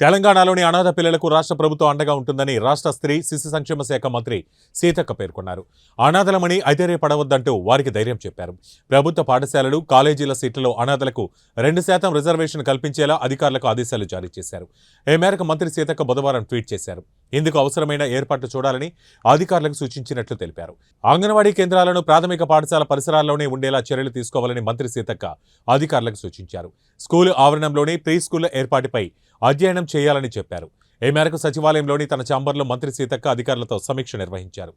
తెలంగాణలోని అనాథ పిల్లలకు రాష్ట్ర ప్రభుత్వం అండగా ఉంటుందని రాష్ట్ర స్త్రీ శిశు సంక్షేమ శాఖ మంత్రి సీతక్క పేర్కొన్నారు. అనాథలమని ఐధైర్యపడవద్దంటూ వారికి ధైర్యం చెప్పారు. ప్రభుత్వ పాఠశాలలు కాలేజీల సీట్లలో అనాథలకు రెండు శాతం రిజర్వేషన్ కల్పించేలా అధికారులకు ఆదేశాలు జారీ చేశారు. ఈ మేరకు మంత్రి సీతక్క బుధవారం ట్వీట్ చేశారు. ఇందుకు అవసరమైన ఏర్పాట్లు చూడాలని అధికారులకు సూచించినట్లు తెలిపారు. అంగన్వాడీ కేంద్రాలను ప్రాథమిక పాఠశాల పరిసరాల్లోనే ఉండేలా చర్యలు తీసుకోవాలని మంత్రి సీతక్క అధికారులకు సూచించారు. స్కూలు ఆవరణంలోనే ప్రీ స్కూల్ ఏర్పాటుపై అధ్యయనం చేయాలని చెప్పారు. ఈ మేరకు సచివాలయంలోని తన ఛాంబర్లో మంత్రి సీతక్క అధికారులతో సమీక్ష నిర్వహించారు.